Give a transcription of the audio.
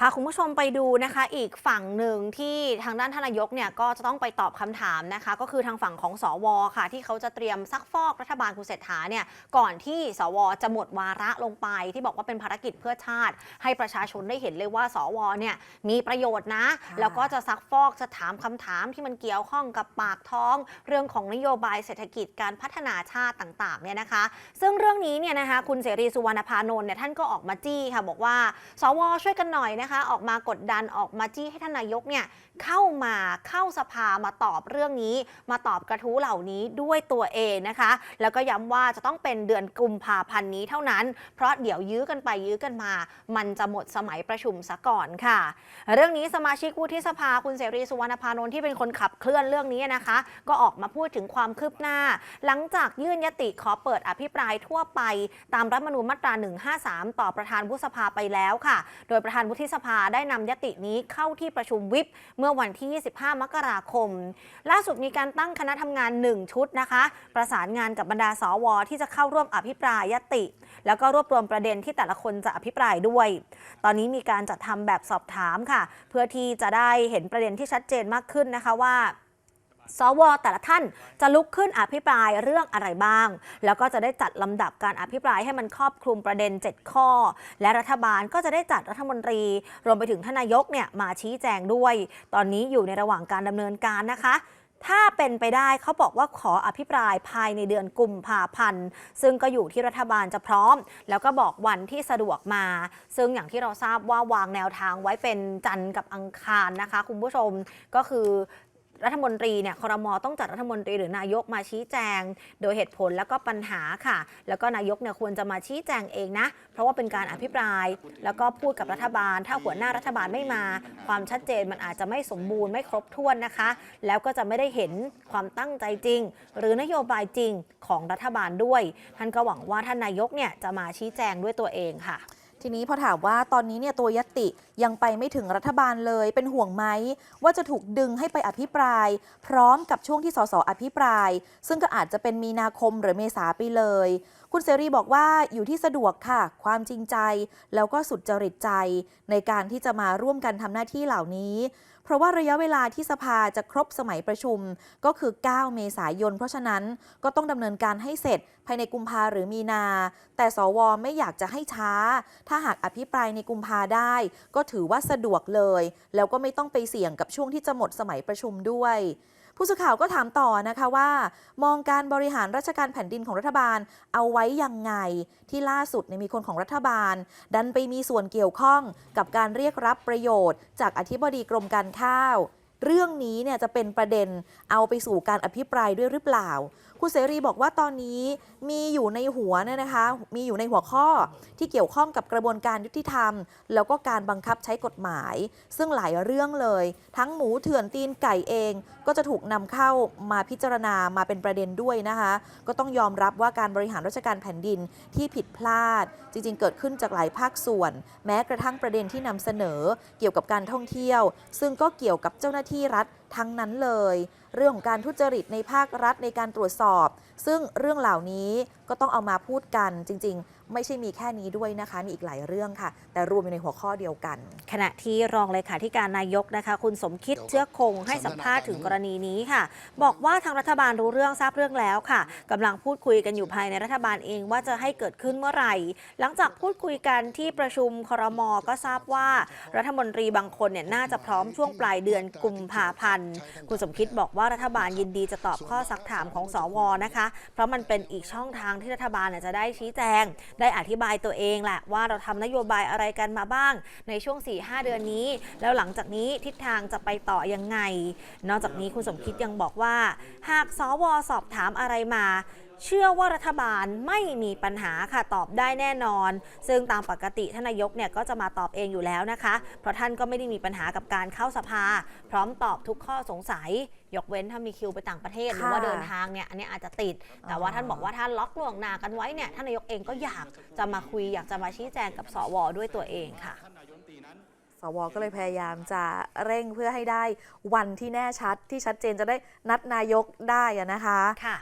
พาคุณผู้ชมไปดูนะคะอีกฝั่งหนึ่งที่ทางด้านทานนายกเนี่ยก็จะต้องไปตอบคำถามนะคะ ก็คือทางฝั่งของสวค่ะ ที่เขาจะเตรียมซักฟอกรัฐบาลคุณเศรษฐาเนี่ยก่อนที่สวจะหมดวาระลงไป ที่บอกว่าเป็นภารกิจเพื่อชาติ ให้ประชาชนได้เห็นเลยว่า สวเนี่ยมีประโยชน์นะค่ะแล้วก็จะซักฟอกจะถามคำถามที่มันเกี่ยวข้องกับปากท้อง เรื่องของนโยบายเศรษฐกิจการพัฒนาชาติต่างๆเนี่ยนะคะ ซึ่งเรื่องนี้เนี่ยนะคะคุณเสรีสุวรรณพานนท์เนี่ยท่านก็ออกมาจี้ค่ะบอกว่า สวช่วยกันหน่อยนะคะออกมากดดันออกมาจี้ให้ท่านนายกเนี่ยเข้ามาเข้าสภามาตอบเรื่องนี้ มาตอบกระทู้เหล่านี้ด้วยตัวเองนะคะ แล้วก็ย้ำว่าจะต้องเป็นเดือนกุมภาพันธ์นี้เท่านั้น เพราะเดี๋ยวยื้อกันไปยื้อกันมา มันจะหมดสมัยประชุมซะก่อนค่ะ เรื่องนี้สมาชิกวุฒิสภาคุณเสรีสุวรรณพานนท์ที่เป็นคนขับเคลื่อนเรื่องนี้นะคะ ก็ออกมาพูดถึงความคืบหน้า หลังจากยื่นยติขอเปิดอภิปรายทั่วไป ตามรัฐมนูญมาตรา 153 ต่อประธานวุฒิสภาไปแล้วค่ะ โดยประธานวุฒิสภาได้นำยตินี้เข้าที่ประชุมวิปเมื่อวันที่ 25 มกราคม ล่าสุดมีการตั้งคณะทำงาน 1 ชุดนะคะ ประสานงานกับบรรดาสวที่จะเข้าร่วมอภิปรายยติ แล้วก็รวบรวมประเด็นที่แต่ละคนจะอภิปรายด้วย ตอนนี้มีการจัดทำแบบสอบถามค่ะ เพื่อที่จะได้เห็นประเด็นที่ชัดเจนมากขึ้นนะคะว่า สวแต่ละท่านจะลุกขึ้นอภิปรายเรื่องอะไรบ้าง แล้วก็จะได้จัดลำดับการอภิปรายให้มันครอบคลุมประเด็น 7 ข้อ และรัฐบาลก็จะได้จัดรัฐมนตรี รวมไปถึงทานนายกเนี่ยมาชี้แจงด้วย ตอนนี้อยู่ในระหว่างการดำเนินการนะคะถ้าเป็นไปได้เขาบอกว่าขออภิปรายภายในเดือนกุมภาพันธ์ ซึ่งก็อยู่ที่รัฐบาลจะพร้อม แล้วก็บอกวันที่สะดวกมา ซึ่งอย่างที่เราทราบว่าวางแนวทางไว้เป็นจันทร์กับอังคารนะคะ คุณผู้ชมก็คือ รัฐมนตรีเนี่ยคอรมอต้องจัดรัฐมนตรีหรือนายกมาชี้แจง โดยเหตุผลแล้วก็ปัญหาค่ะ แล้วก็นายกเนี่ยควรจะมาชี้แจงเองนะ เพราะว่าเป็นการอภิปราย แล้วก็พูดกับรัฐบาล ถ้าหัวหน้ารัฐบาลไม่มา ความชัดเจนมันอาจจะไม่สมบูรณ์ไม่ครบถ้วนนะคะ แล้วก็จะไม่ได้เห็นความตั้งใจจริง หรือนโยบายจริงของรัฐบาลด้วย ท่านก็หวังว่าท่านนายกเนี่ยจะมาชี้แจงด้วยตัวเองค่ะ ทีนี้พอถามว่าตอนนี้เนี่ยตัวยติยังไปไม่ถึงรัฐบาลเลยเป็นห่วงไหม ว่าจะถูกดึงให้ไปอภิปราย พร้อมกับช่วงที่สสอภิปราย ซึ่งก็อาจจะเป็นมีนาคมหรือเมษาไปเลย คุณเสรีบอกว่าอยู่ที่สะดวกค่ะ ความจริงใจ แล้วก็สุดจริตใจ ในการที่จะมาร่วมกันทำหน้าที่เหล่านี้ เพราะว่าระยะเวลาที่สภาจะครบสมัยประชุมก็คือ 9 เมษายน เพราะฉะนั้นก็ต้องดำเนินการให้เสร็จภายในกุมภาหรือมีนา แต่สวไม่อยากจะให้ช้า ถ้าหากอภิปรายในกุมภาได้ ก็ถือว่าสะดวกเลย แล้วก็ไม่ต้องไปเสี่ยงกับช่วงที่จะหมดสมัยประชุมด้วย ผู้สื่อข่าวก็ถามต่อนะคะว่า มองการบริหารราชการแผ่นดินของรัฐบาลเอาไว้ยังไง ที่ล่าสุดเนี่ยมีคนของรัฐบาล ดันไปมีส่วนเกี่ยวข้องกับการเรียกรับประโยชน์ จากอธิบดีกรมการข้าว เรื่องนี้เนี่ยจะเป็นประเด็นเอาไปสู่การอภิปรายด้วยหรือเปล่า คุณเสรีบอกว่าตอนนี้มีอยู่ในหัวเนี่ยนะคะ มีอยู่ในหัวข้อที่เกี่ยวข้องกับกระบวนการยุติธรรม แล้วก็การบังคับใช้กฎหมาย ซึ่งหลายเรื่องเลย ทั้งหมูเถื่อนตีนไก่เอง ก็จะถูกนำเข้ามาพิจารณามาเป็นประเด็นด้วยนะคะ ก็ต้องยอมรับว่าการบริหารราชการแผ่นดินที่ผิดพลาด จริงๆ เกิดขึ้นจากหลายภาคส่วน แม้กระทั่งประเด็นที่นำเสนอเกี่ยวกับการท่องเที่ยว ซึ่งก็เกี่ยวกับเจ้าหน้าที่รัฐทั้งนั้นเลย เรื่องของการทุจริตในภาครัฐในการตรวจสอบ ซึ่งเรื่องเหล่านี้ก็ต้องเอามาพูดกันจริง ๆ ไม่ใช่มีแค่นี้ด้วยนะคะ มีอีกหลายเรื่องค่ะ แต่รวมอยู่ในหัวข้อเดียวกัน ขณะที่รองเลขาธิการนายกนะคะ คุณสมคิดเชื้อคงให้สัมภาษณ์ถึงกรณีนี้ค่ะ บอกว่าทางรัฐบาลรู้เรื่องทราบเรื่องแล้วค่ะกำลังพูดคุยกันอยู่ภายในรัฐบาลเองว่าจะให้เกิดขึ้นเมื่อไหร่ หลังจากพูดคุยกันที่ประชุมครมก็ทราบว่า รัฐมนตรีบางคนเนี่ยน่าจะพร้อมช่วงปลายเดือนกุมภาพันธ์คุณสมคิดบอกว่ารัฐบาลยินดีจะตอบข้อสักถามของสวนะคะ เพราะมันเป็นอีกช่องทางที่รัฐบาลเนี่ยจะได้ชี้แจงได้อธิบายตัวเองแหละว่าเราทำนโยบายอะไรกันมาบ้าง ในช่วง 4-5 เดือนนี้ แล้วหลังจากนี้ทิศทางจะไปต่อยังไง นอกจากนี้คุณสมคิดยังบอกว่า หากสวสอบถามอะไรมา เชื่อว่ารัฐบาลไม่มีปัญหาค่ะตอบได้แน่นอน ซึ่งตามปกติท่านนายกเนี่ยก็จะมาตอบเองอยู่แล้วนะคะ เพราะท่านก็ไม่ได้มีปัญหากับการเข้าสภา พร้อมตอบทุกข้อสงสัย ยกเว้นถ้ามีคิวไปต่างประเทศหรือว่าค่ะเดินทางเนี่ยอันนี้อาจจะติด แต่ว่าท่านบอกว่าท่านล็อกล่วงหน้ากันไว้เนี่ยท่านนายกเองก็อยากจะมาคุยอยากจะมาชี้แจงกับสวด้วยตัวเองค่ะสวก็เลยพยายามจะเร่งเพื่อให้ได้วันที่แน่ชัดที่ชัดเจนจะได้นัดนายกได้อะนะคะค่ะ